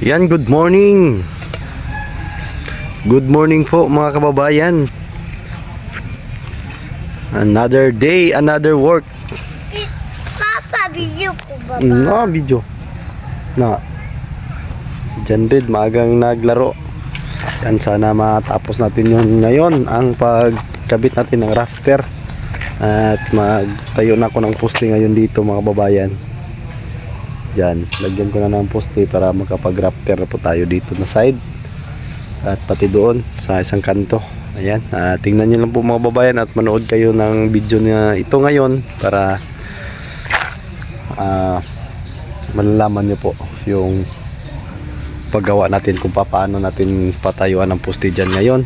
Yan, good morning. Good morning po mga kababayan. Another day, another work. Papa, video ko ba? No, video. Na. Diyan rin, maagang naglaro. Yan, sana matapos natin yun ngayon. Ang pagkabit natin ng rafter. At magtayo na ako ng poste ngayon dito mga babayan. Diyan, lagyan ko na ng poste para makapag-rafter po tayo dito na side. At pati doon sa isang kanto. Ayan, ah, tingnan nyo lang po mga babayan at manood kayo ng video na ito ngayon para ah malalaman nyo po yung paggawa natin kung paano natin patayuan ng poste dyan ngayon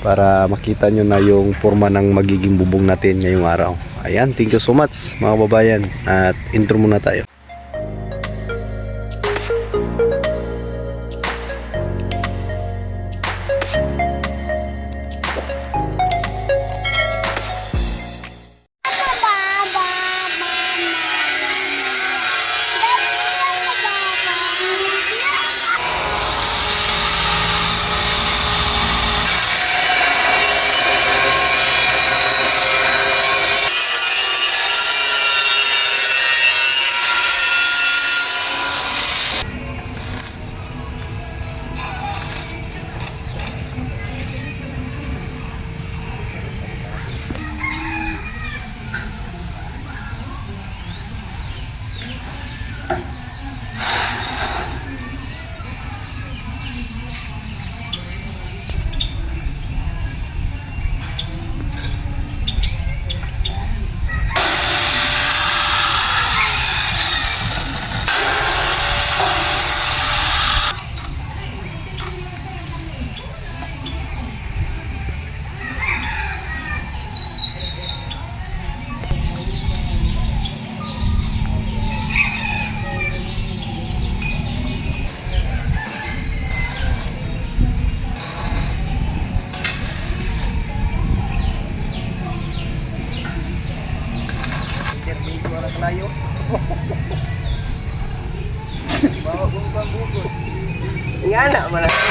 para makita nyo na yung forma ng magiging bubong natin ngayong araw. Ayan. Thank you so much mga babayan at intro muna tayo Nga na,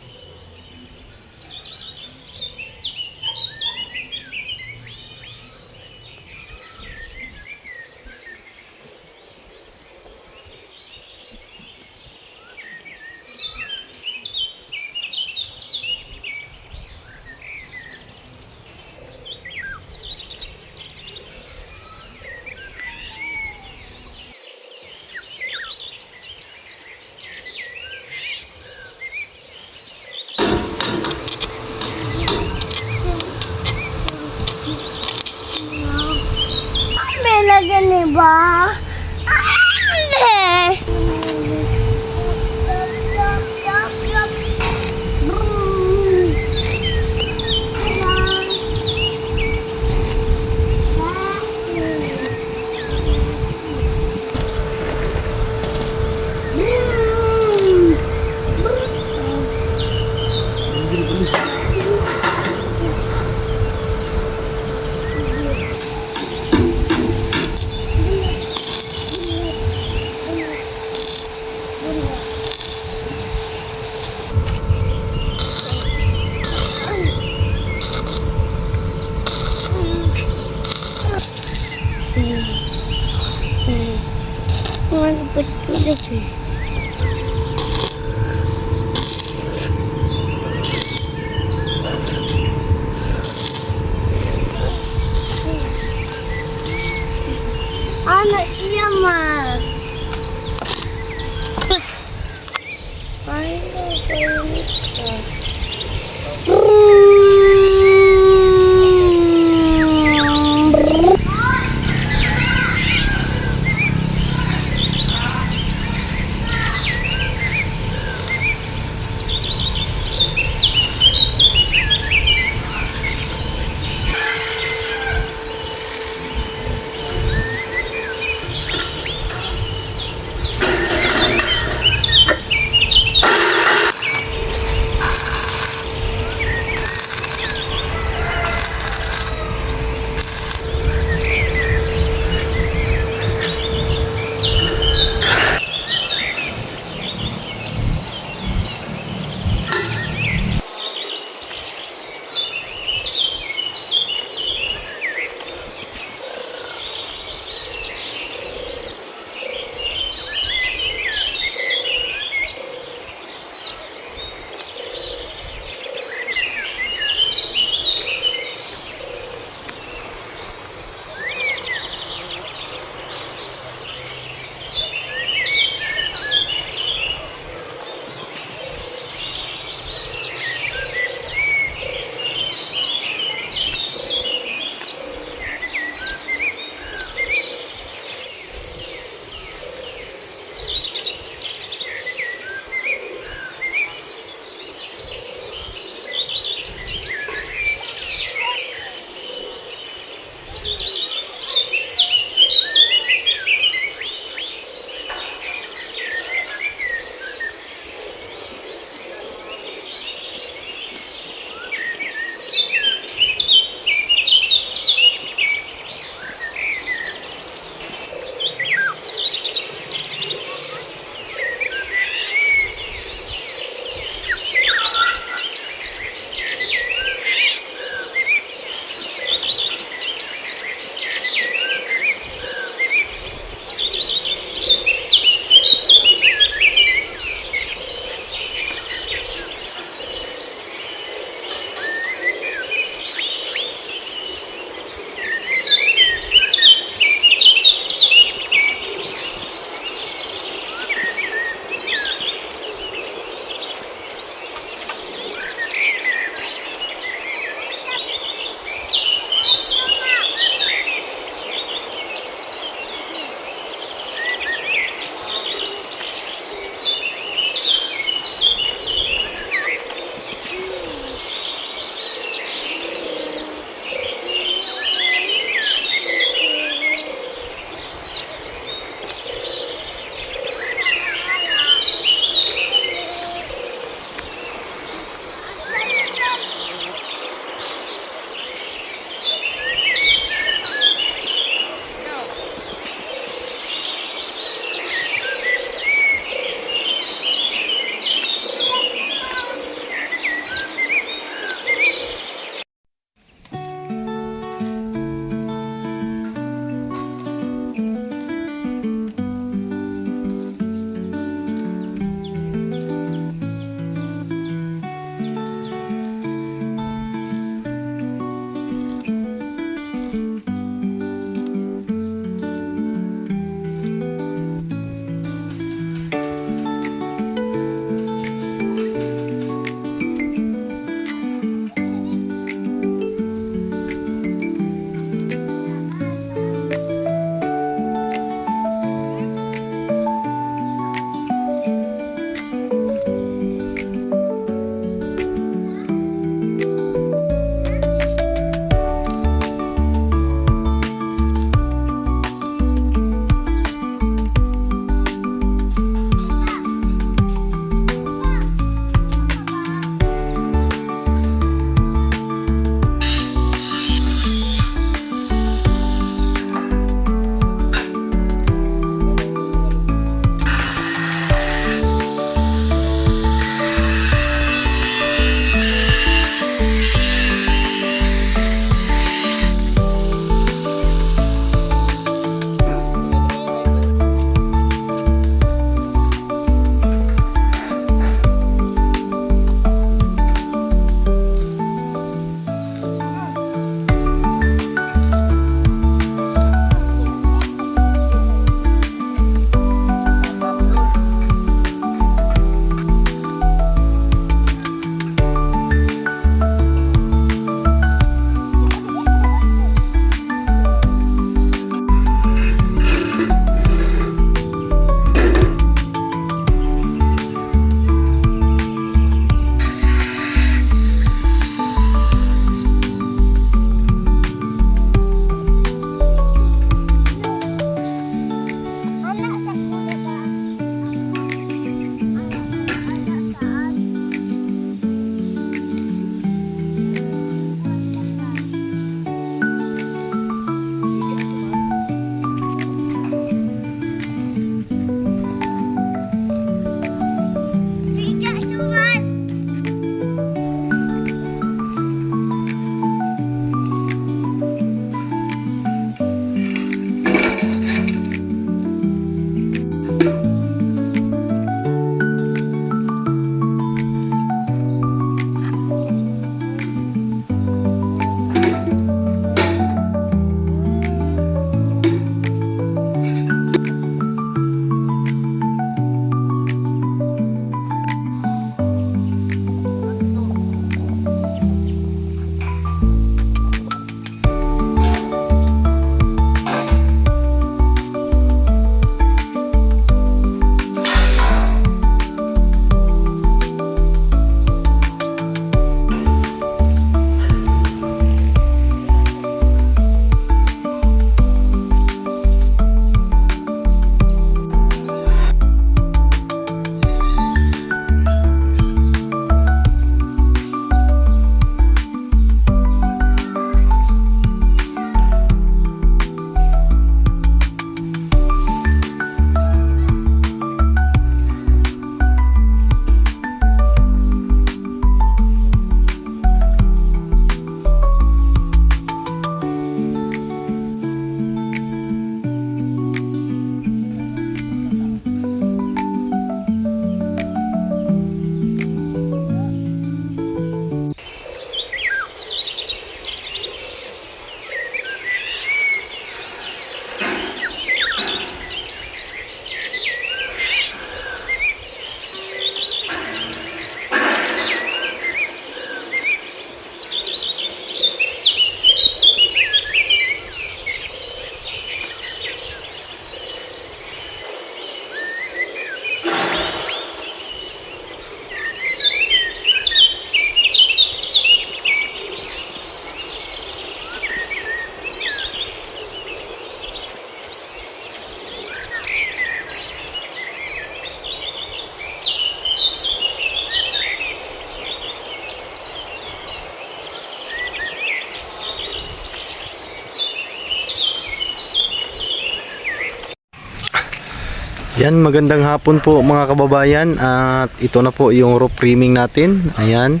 Yan, magandang hapon po mga kababayan at ito na po yung roof framing natin. Ayan.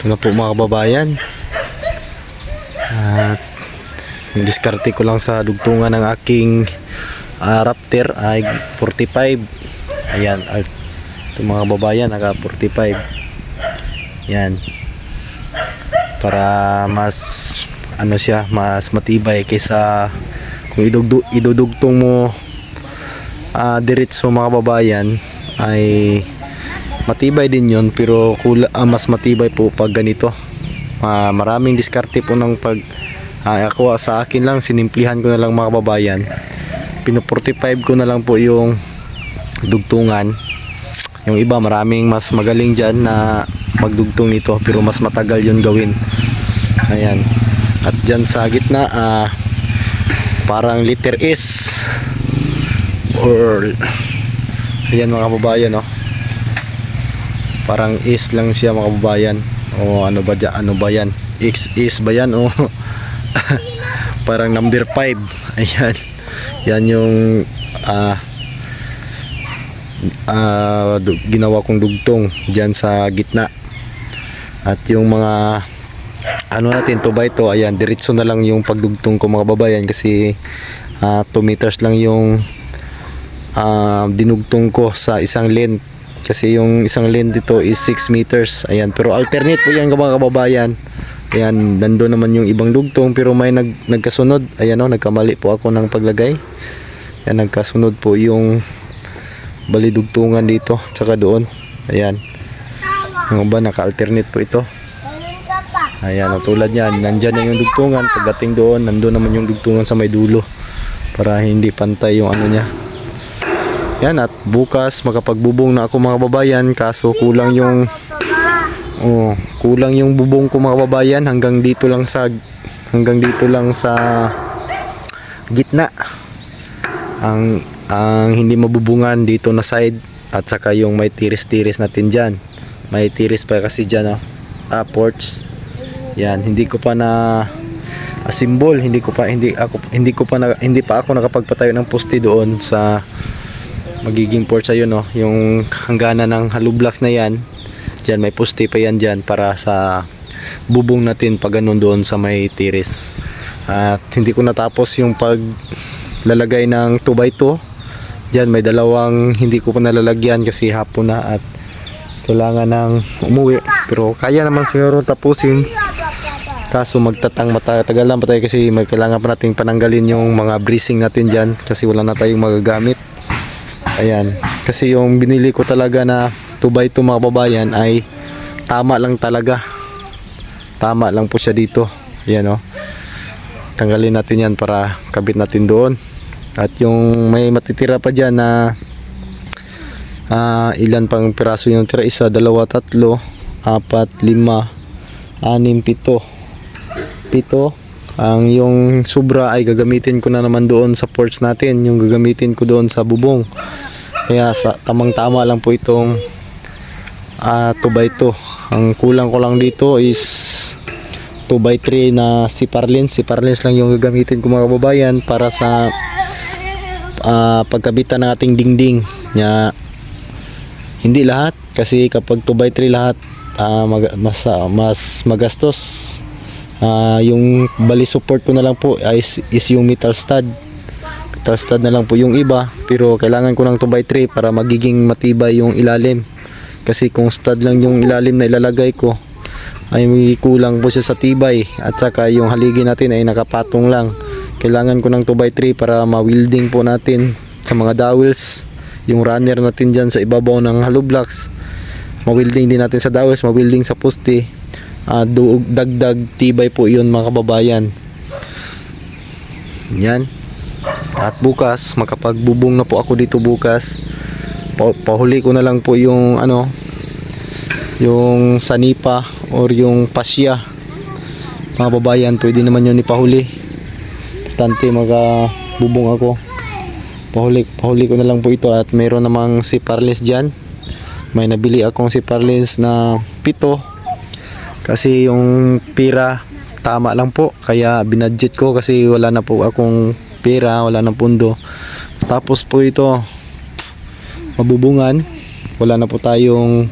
Ito na po mga kababayan. At yung diskarte ko lang sa dugtungan ng aking ah, Raptor ay 45. Ayan, ay, ito mga kababayan, naka 45. Yan. Para mas ano siya, mas matibay kaysa idugdu, idudugtong mo ah diretso mga babayan ay matibay din yon pero kula, ah, mas matibay po pag ganito. Ah, maraming diskarte po ng pag ah, ako sa akin lang sinimplihan ko na lang mga babayan pino 45 ko na lang po yung dugtungan. Yung iba maraming mas magaling dyan na magdugtong nito pero mas matagal yun gawin. Ayan. At dyan sa gitna ah, parang letter S or ayan mga kababayan no? Parang is lang siya mga kababayan. O ano ba dyan, ano ba yan? X is ba yan o? Parang number 5 ayan. Yan yung ah ah, du- ginawa kong dugtong dyan sa gitna. At yung mga ano natin to by to ayan diretso na lang yung pagdugtong ko mga babayan kasi 2 meters lang yung ah, dinugtong ko sa isang length. Kasi yung isang length dito is 6 meters ayan. Pero alternate po yan mga kababayan. Ayan nandun naman yung ibang dugtong pero may nag, nagkasunod. Ayan o nagkamali po ako ng paglagay. Ayan nagkasunod po yung balidugtungan dito tsaka doon. Ayan. Yung iba naka-alternate po ito? Ayun ka pa. Ayan, o, tulad yan. Nandyan na yung dugtungan. Pagdating doon, nandun naman yung dugtungan sa may dulo. Para hindi pantay yung ano niya. Yan, at bukas makapagbubong na ako mga babayan. Kaso kulang yung... Oh, kulang yung bubong ko mga babayan. Hanggang dito lang sa... Hanggang dito lang sa... Gitna. Ang... Ang hindi mabubungan dito na side. At saka yung may tiris-tiris natin dyan. May tiris pa kasi dyan, oh. Ah, ports. Yan, hindi ko pa na asimbol, hindi ko pa hindi ako hindi ko pa na, hindi pa ako nakapagpatayo ng poste doon sa magiging porch ayun no, yung hangganan ng hollow blocks na yan. Diyan may poste pa yan diyan para sa bubong natin pag ganun doon sa may tiris. At hindi ko natapos yung paglalagay ng 2x2. Diyan may dalawang hindi ko pa nalalagyan kasi hapon na at kailangan ng umuwi pero kaya naman siguro tapusin kaso magtatang matagal lang pa tayo kasi may kailangan pa nating pananggalin yung mga bracing natin dyan kasi wala na tayong magagamit. Ayan. Kasi yung binili ko talaga na 2x2 mga babayan ay tama lang talaga. Tama lang po siya dito. Ayan o tanggalin natin yan para kabit natin doon. At yung may matitira pa dyan na Ah, ilan pang piraso yung tira? Isa, dalawa, tatlo, apat, lima, anim, pito. Pito. Ang yung sobra ay gagamitin ko na naman doon sa porch natin. Yung gagamitin ko doon sa bubong. Kaya sa tamang-tama lang po itong ah 2x2. Ang kulang ko lang dito is 2x3 na si Parlins. Si Parlins lang yung gagamitin ko mga kababayan para sa ah, pagkabitan ng ating dingding. Nya hindi lahat kasi kapag 2x3 lahat ah, mag- mas, ah, mas magastos Ah, yung bali support ko na lang po is, is yung metal stud. Metal stud na lang po yung iba pero kailangan ko ng 2x3 para magiging matibay yung ilalim. Kasi kung stud lang yung ilalim na ilalagay ko ay may kulang po siya sa tibay. At saka yung haligi natin ay nakapatong lang. Kailangan ko ng 2x3 para ma-welding po natin sa mga dowels. Yung runner natin dyan sa ibabaw ng hollow blocks ma-welding din natin sa dowels ma-welding sa poste Ah, du- dagdag tibay po yun mga kababayan. Yan. At bukas makapagbubong na po ako dito bukas. Pa- pahuli ko na lang po yung ano yung sanipa or yung pasya. Mga babayan pwede naman yun ipahuli. Tante magabubong ako. Pahuli, pahuli ko na lang po ito at mayroon namang si Parles dyan. May nabili akong si Parles na pito kasi yung pira tama lang po kaya binadget ko kasi wala na po akong pera, wala ng pundo. Tapos po ito, mabubungan, wala na po tayong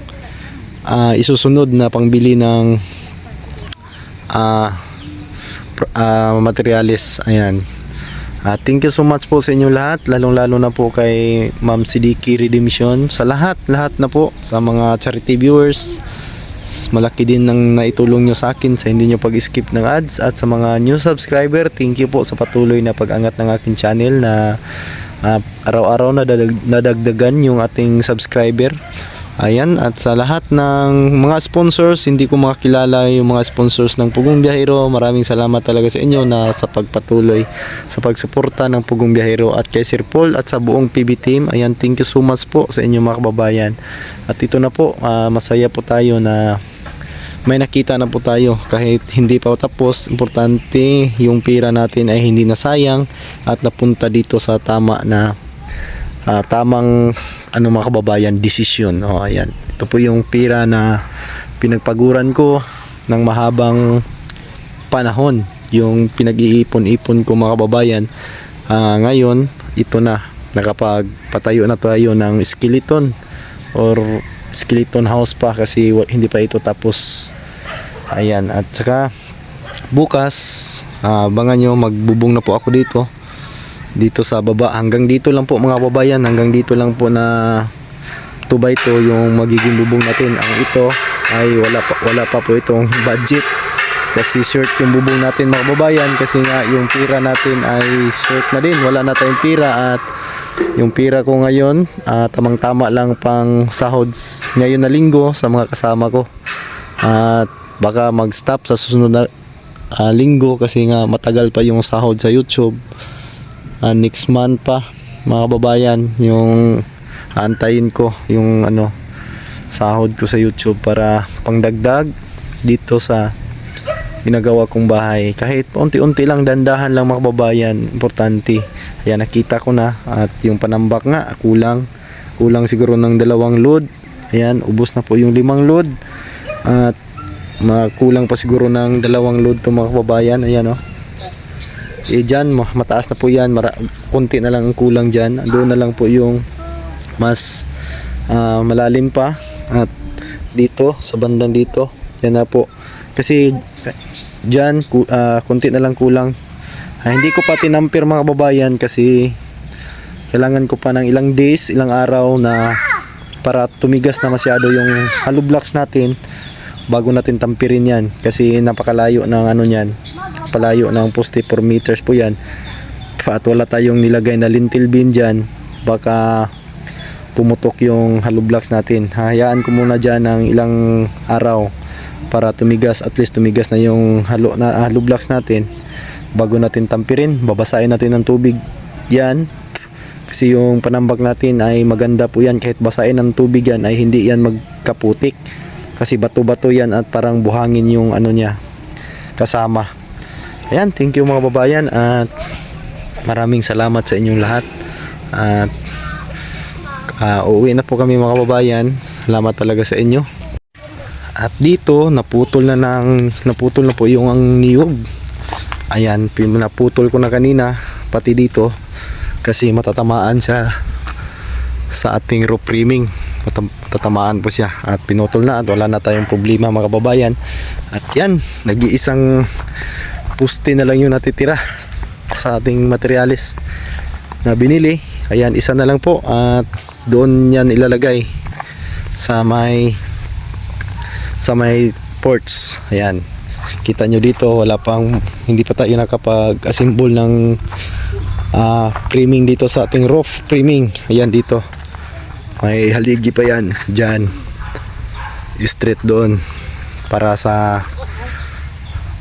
ah, isusunod na pangbili ng ah pr- ah, materialis. Ayan. Ah, thank you so much po sa inyo lahat, lalong-lalo na po kay Ma'am Sidiki Redemption, sa lahat, lahat na po, sa mga charity viewers, s- malaki din ng naitulong nyo sa akin sa hindi nyo pag-skip ng ads at sa mga new subscriber, thank you po sa patuloy na pag-angat ng aking channel na ah, araw-araw na nadagdagan yung ating subscriber. Ayan, at sa lahat ng mga sponsors, hindi ko makakilala yung mga sponsors ng Pugong Biyahero. Maraming salamat talaga sa inyo na sa pagpatuloy sa pagsuporta ng Pugong Biyahero at kay Sir Paul at sa buong PB team. Ayan, thank you so much po sa inyo mga kababayan. At ito na po, ah, masaya po tayo na may nakita na po tayo kahit hindi pa tapos importante yung pira natin ay hindi nasayang at napunta dito sa tama na ah, tamang ano mga kababayan desisyon. Oh ayan. Ito po yung pira na pinagpaguran ko ng mahabang panahon. Yung pinag-iipon-ipon ko mga kababayan. Ah, ngayon ito na. Nakapagpatayo na tayo ng skeleton or skeleton house pa kasi hindi pa ito tapos. Ayan. At saka bukas ah, abangan nyo magbubong na po ako dito dito sa baba. Hanggang dito lang po mga babayan hanggang dito lang po na 2 by 2 yung magiging bubong natin. Ang ito ay wala pa, wala pa po itong budget. Kasi short yung bubong natin mga babayan kasi nga yung pira natin ay short na din. Wala na tayong pira. At yung pira ko ngayon ah, tamang tama lang pang sahod ngayon na linggo sa mga kasama ko. At baka mag stop sa susunod na ah, linggo kasi nga matagal pa yung sahod sa YouTube Ah, next month pa mga kababayan yung aantayin ko yung ano sahod ko sa YouTube para pangdagdag dito sa ginagawa kong bahay. Kahit unti-unti lang dandahan lang mga kababayan importante. Ayan nakita ko na at yung panambak nga kulang. Kulang siguro ng dalawang load. Ayan ubos na po yung limang load. At makulang pa siguro ng dalawang load to mga kababayan. Ayan oh eh dyan ma- mataas na po yan. Mara- konti na lang ang kulang dyan. Doon na lang po yung mas ah, malalim pa. At dito sa bandang dito. Yan na po. Kasi dyan ku- ah, konti na lang kulang. Ah, hindi ko pa tinampir mga babayan kasi kailangan ko pa ng ilang days ilang araw na para tumigas na masyado yung hollow blocks natin bago natin tampirin yan kasi napakalayo ng ano niyan. Palayo ng poste 4 meters po yan. At wala tayong nilagay na lintel beam dyan. Baka pumutok yung hollow blocks natin. Hayaan ko muna dyan ng ilang araw para tumigas. At least tumigas na yung hollow, na, hollow blocks natin. Bago natin tampirin babasahin natin ng tubig yan. Kasi yung panambak natin ay maganda po yan. Kahit basahin ng tubig yan ay hindi yan magkaputik kasi bato-bato yan at parang buhangin yung ano niya kasama. Ayan thank you mga babayan at maraming salamat sa inyong lahat. At ah, uuwi na po kami mga babayan salamat talaga sa inyo. At dito naputol na ng naputol na po yung ang niyog. Ayan naputol ko na kanina pati dito kasi matatamaan siya sa ating roof framing tatamaan po siya at pinutol na at wala na tayong problema mga kababayan. At yan nag-iisang puste na lang yung natitira sa ating materialis na binili. Ayan isa na lang po at doon yan ilalagay sa may sa may ports. Ayan kita nyo dito wala pang hindi pa tayo nakapag assemble ng ah, framing dito sa ating roof framing ayan dito may haligi pa yan dyan. Straight doon para sa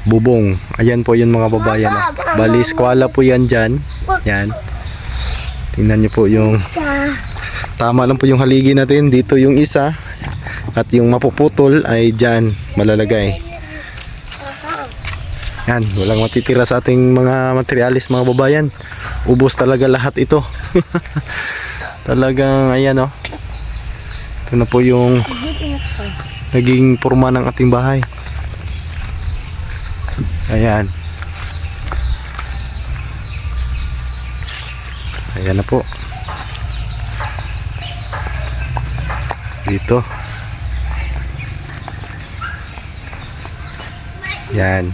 bubong. Ayan po yun mga babayan ah. bali skwala po yan dyan. Yan. Tingnan nyo po yung tama lang po yung haligi natin. Dito yung isa at yung mapuputol ay dyan malalagay. Yan walang matitira sa ating mga materialis mga babayan. Ubos talaga lahat ito. Talagang ayan oh ito na po yung naging forma ng ating bahay ayan Ayan na po. Dito. Yan.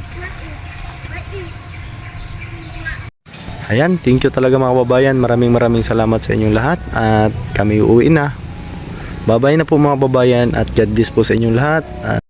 Ayan, thank you talaga mga kababayan. Maraming maraming salamat sa inyong lahat at kami uuwi na. Babay na po mga babayan at God bless po sa inyong lahat. At